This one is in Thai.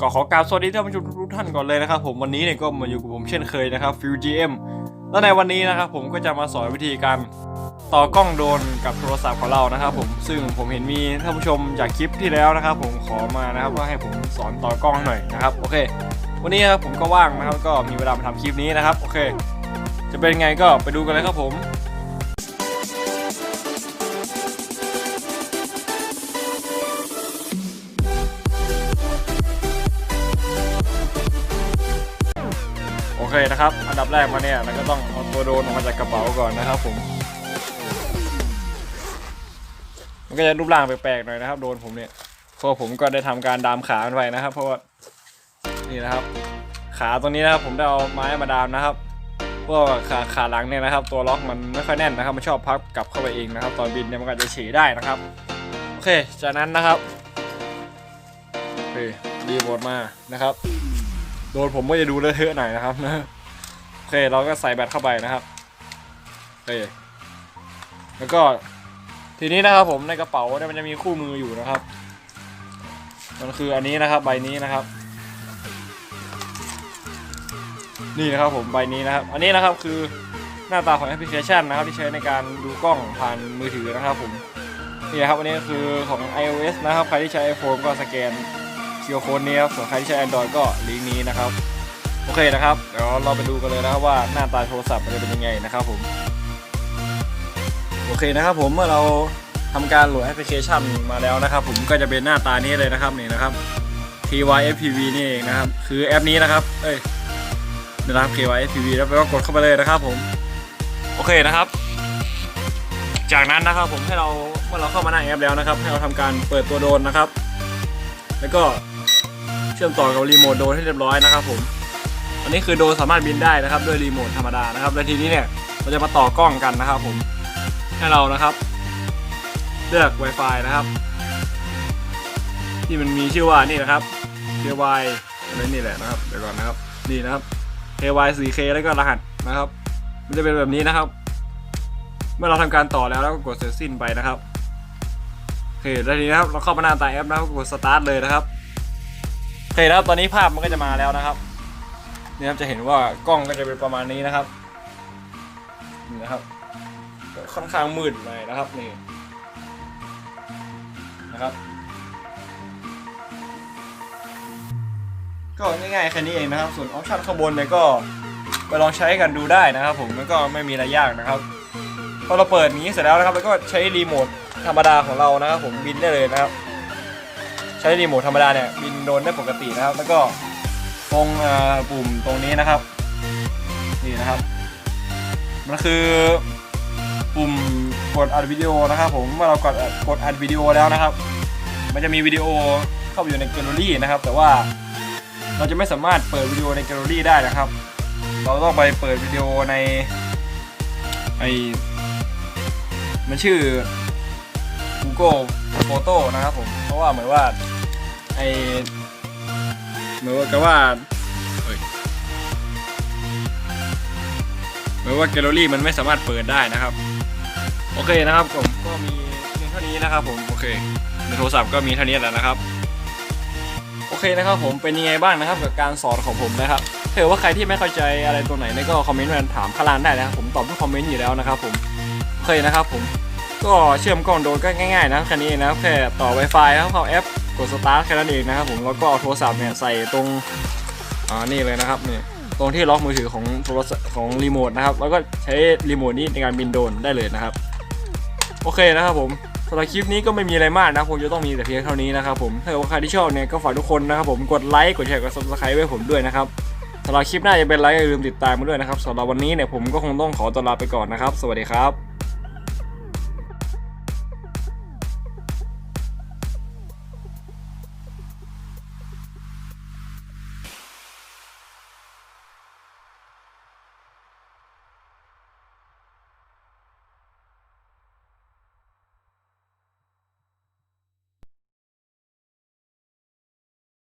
ก็ขอกราบสวัสดีท่านผู้ชมทุกท่านก่อนเลยนะครับผมวันนี้เนี่ยก็มาอยู่กับผมเช่นเคยนะครับฟิว GM และในวันนี้นะครับผมก็จะมาสอนวิธีการต่อกล้องโดนกับโทรศัพท์ของเรานะครับผมซึ่งผมเห็นมีท่านผู้ชมจากคลิปที่แล้วนะครับ ผมขอมานะครับว่าให้ผมสอนต่อกล้องหน่อยนะครับโอเค วันนี้ครับผมก็ว่างนะครับก็มีเวลามาทำคลิปนี้นะครับโอเค จะเป็นไงก็ไปดูกันเลยครับผม เคนะครับ อันดับแรกมาเนี่ยเราก็ต้องเอาตัวโดนออกมาจากกระเป๋าก่อนนะครับผม มันก็จะรูปร่างแปลกๆหน่อยนะครับ โดนผมเนี่ยพราะผมก็ได้ทำการดามขามันไว้นะครับ เพราะว่านี่นะครับ ขาตรงนี้นะครับ ผมได้เอาไม้มาดามนะครับเพราะว่าขาขาหลังเนี่ยนะครับ ตัวล็อกมันไม่ค่อยแน่นนะครับมันชอบพับกลับเข้าไปเองนะครับ ตอนบินเนี่ยมันก็จะฉี่ได้นะครับโอเคจากนั้นนะครับโอเครีโมทมานะครับ โดนผมก็จะดูเลอะเทอะหน่อยนะครับโอเคเราก็ใส่แบตเข้าไปนะครับโอเคแล้วก็ทีนี้นะครับผมในกระเป๋าเนี่ยมันจะมีคู่มืออยู่นะครับ มันคืออันนี้นะครับใบนี้นะครับ นี่นะครับผมใบนี้นะครับ อันนี้นะครับคือหน้าตาของแอปพลิเคชันนะครับที่ใช้ในการดูกล้องผ่านมือถือนะครับผมนี่ครับอันนี้คือของ iOS นะครับ ใครที่ใช้ iPhone ก็สแกน คิวโค้ดนี้ครับส่วนใครที่ใช้ Android ก็ลิงก์นี้นะครับ โอเคนะครับ เดี๋ยวเราไปดูกันเลยนะครับว่าหน้าตาโทรศัพท์มันจะเป็นยังไงนะครับผม โอเคนะครับผมเมื่อเราทำการโหลดแอปพลิเคชันมาแล้วนะครับ ผมก็จะเป็นหน้าตานี้เลยนะครับนี่นะครับ TYFPV นี่เองนะครับ คือแอปนี้นะครับ เอ้ยนะครับ TYFPV แล้วไปก็กดเข้าไปเลยนะครับผม โอเคนะครับ จากนั้นนะครับผมให้เราเมื่อเราเข้ามาหน้าแอปแล้วนะครับ ให้เราทำการเปิดตัวโดนนะครับ แล้วก็ เชื่อมต่อกับรีโมทโดรนให้เรียบร้อยนะครับผมอันนี้คือโดรนสามารถบินได้นะครับด้วยรีโมทธรรมดานะครับและทีนี้เนี่ยเราจะมาต่อกล้องกันนะครับผมให้เรานะครับ เลือก Wi-Fi นะครับ ที่มันมีชื่อว่านี่นะครับ KY อะไรนี่แหละนะครับเดี๋ยวก่อนนะครับนี่นะครับ KY 4K แล้วก็รหัสนะครับ มันจะเป็นแบบนี้นะครับ เมื่อเราทำการต่อแล้วแล้วก็กดเสร็จสิ้นไปนะครับโอเคแล้วทีนี้นะครับเราเข้ามาหน้าตาแอปนะครับกดสตาร์ทเลยนะครับ โอเคนะครับตอนนี้ภาพมันก็จะมาแล้วนะครับนี่ครับจะเห็นว่ากล้องก็จะเป็นประมาณนี้นะครับนี่นะครับค่อนข้างมืดหน่อยนะครับนี่นะครับ ก็ง่ายๆแค่นี้เองนะครับ ส่วนออปชั่นข้างบนเนี่ยก็ไปลองใช้กันดูได้นะครับ ผมมันก็ไม่มีอะไรยากนะครับพอเราเปิดนี้เสร็จแล้วนะครับแล้วก็ใช้รีโมทธรรมดาของเรานะครับ ผมบินได้เลยนะครับ ใช้รีโมทธรรมดาเนี่ยบินโดนได้ปกตินะครับ แล้วก็ตรงปุ่มตรงนี้นะครับนี่นะครับมันคือปุ่มกดอัดวิดีโอนะครับผมเมื่อเรากดอัดกดอัดวิดีโอแล้วนะครับ มันจะมีวิดีโอเข้าไปอยู่ในแกลเลอรี่นะครับ แต่ว่าเราจะไม่สามารถเปิดวิดีโอในแกลเลอรี่ได้นะครับ เราต้องไปเปิดวิดีโอในไอมันชื่อ Google Photo นะครับผม เพราะว่าเหมือนว่าไอเหมือนว่ากับว่าเหมือนว่าแกลเลอรี่มันไม่สามารถเปิดได้นะครับ โอเคนะครับผมก็มีเพียงเท่านี้นะครับผมโอเคในโทรศัพท์ก็มีเท่านี้แหละนะครับ โอเคนะครับผมเป็นยังไงบ้างนะครับ กับการสอนของผมนะครับถ้าเกิดว่าใครที่ไม่เข้าใจอะไรตรงไหนเนี่ยก็คอมเมนต์มาถามข้างล่างได้นะครับผมตอบทุกคอมเมนต์อยู่แล้วนะครับผมโอเคนะครับผม ก็เชื่อมกล้องโดนก็ง่ายๆนะค่นี้เองนะแค่ต่อ Wi-Fi ครับเข้าแอปกดสตาร์ทแค่นั้นเองนะครับผมแล้วก็เอาโทรศัพท์เนี่ยใส่ตรงอ่านี่เลยนะครับนี่ตรงที่ล็อกมือถือของโทรศัพท์ของรีโมทนะครับแล้วก็ใช้รีโมทนี้ในการบินโดนได้เลยนะครับโอเคนะครับผมสำหรับคลิปนี้ก็ไม่มีอะไรมากนะผมจะต้องมีแต่เพียงเท่านี้นะครับผมถ้าเกิดว่าใครที่ชอบเนี่ยก็ฝากทุกคนนะครับผมกดไลค์กดแชร์กด subscribe ไว้ผมด้วยนะครับสำหรับคลิปหน้าจะเป็นไลค์อย่าลืมติดตามมาด้วยนะครับสำหรับวันนี้เนี่ยผมก็คงต้องขอตัวลาไปก่อนนะครับ สวัสดีครับ